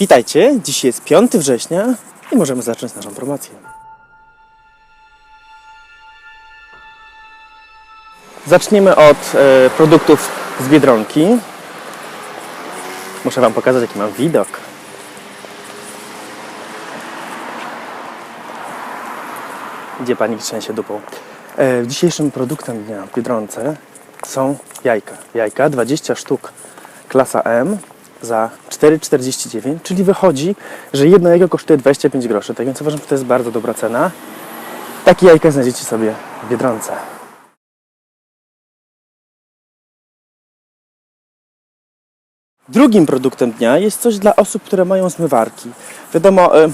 Witajcie, dziś jest 5 września i możemy zacząć naszą promocję. Zaczniemy od e, produktów z Biedronki. Muszę Wam pokazać, jaki mam widok. Gdzie Pani trzęsie dupą? E, dzisiejszym produktem dnia w Biedronce są jajka. Jajka, 20 sztuk, klasa M za 4,49, czyli wychodzi, że jedno jajko kosztuje 25 groszy. Tak więc uważam, że to jest bardzo dobra cena. Takie jajka znajdziecie sobie w Biedronce. Drugim produktem dnia jest coś dla osób, które mają zmywarki. Wiadomo, e,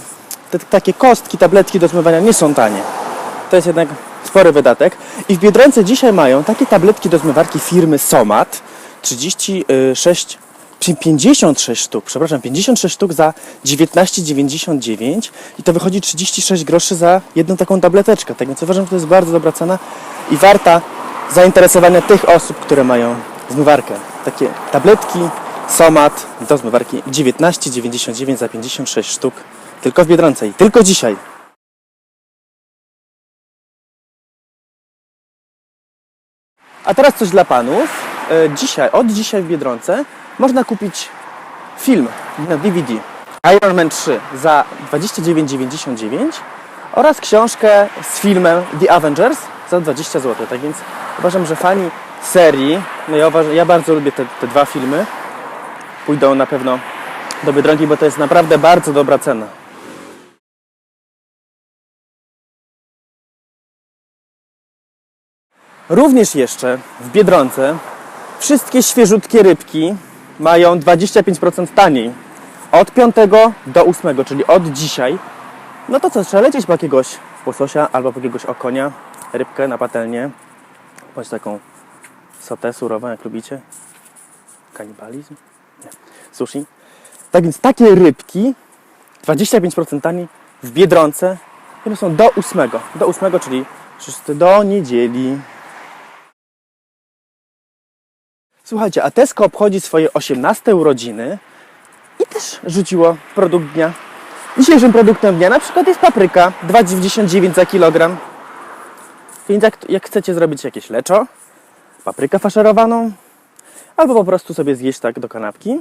te takie kostki, tabletki do zmywania nie są tanie. To jest jednak spory wydatek. I w Biedronce dzisiaj mają takie tabletki do zmywarki firmy Somat. 36, 56 sztuk, przepraszam, 56 sztuk za 19,99 i to wychodzi 36 groszy za jedną taką tableteczkę. Tak więc uważam, że to jest bardzo dobra cena i warta zainteresowania tych osób, które mają zmywarkę. Takie tabletki Somat do zmywarki 19,99 za 56 sztuk tylko w Biedronce i tylko dzisiaj. A teraz coś dla panów. E, Dzisiaj, od dzisiaj w Biedronce można kupić film na DVD Iron Man 3 za 29,99 oraz książkę z filmem The Avengers za 20 zł. Tak więc uważam, że fani serii, no ja, uważam, ja bardzo lubię te, te dwa filmy, pójdą na pewno do Biedronki, bo to jest naprawdę bardzo dobra cena. Również jeszcze w Biedronce wszystkie świeżutkie rybki mają 25% taniej. Od 5 do 8, czyli od dzisiaj. No to co, trzeba lecieć po jakiegoś łososia albo po jakiegoś okonia, rybkę na patelnię, bądź taką sotę surową, jak lubicie. Kanibalizm? Nie. Sushi. Tak więc takie rybki 25% taniej w Biedronce one są do 8. Do 8, czyli wszyscy do niedzieli. Słuchajcie, a Tesco obchodzi swoje 18 urodziny i też rzuciło produkt dnia. Dzisiejszym produktem dnia na przykład jest papryka 2,99 za kilogram. Więc jak, jak chcecie zrobić jakieś leczo, paprykę faszerowaną, albo po prostu sobie zjeść tak do kanapki,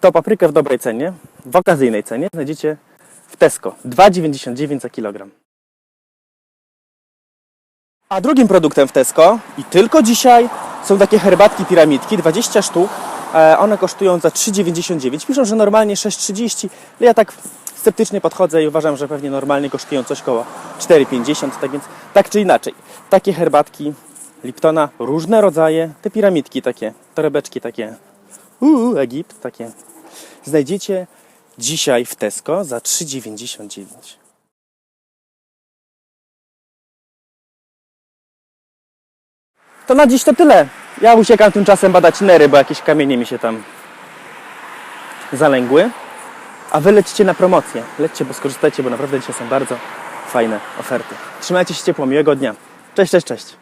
to paprykę w dobrej cenie, w okazyjnej cenie znajdziecie w Tesco 2,99 za kilogram. A drugim produktem w Tesco i tylko dzisiaj są takie herbatki piramidki, 20 sztuk. E, One kosztują za 3,99. Piszą, że normalnie 6,30. ale Ja tak sceptycznie podchodzę i uważam, że pewnie normalnie kosztują coś koło 4,50. Tak więc tak czy inaczej, takie herbatki Liptona, różne rodzaje, te piramidki takie, torebeczki takie, uuu, Egipt, takie, znajdziecie dzisiaj w Tesco za 3,99. To na dziś to tyle. Ja uciekam tymczasem badać nery, bo jakieś kamienie mi się tam zalęgły. A wy lećcie na promocję. Lećcie, bo skorzystajcie, bo naprawdę dzisiaj są bardzo fajne oferty. Trzymajcie się ciepło, miłego dnia. Cześć, cześć, cześć.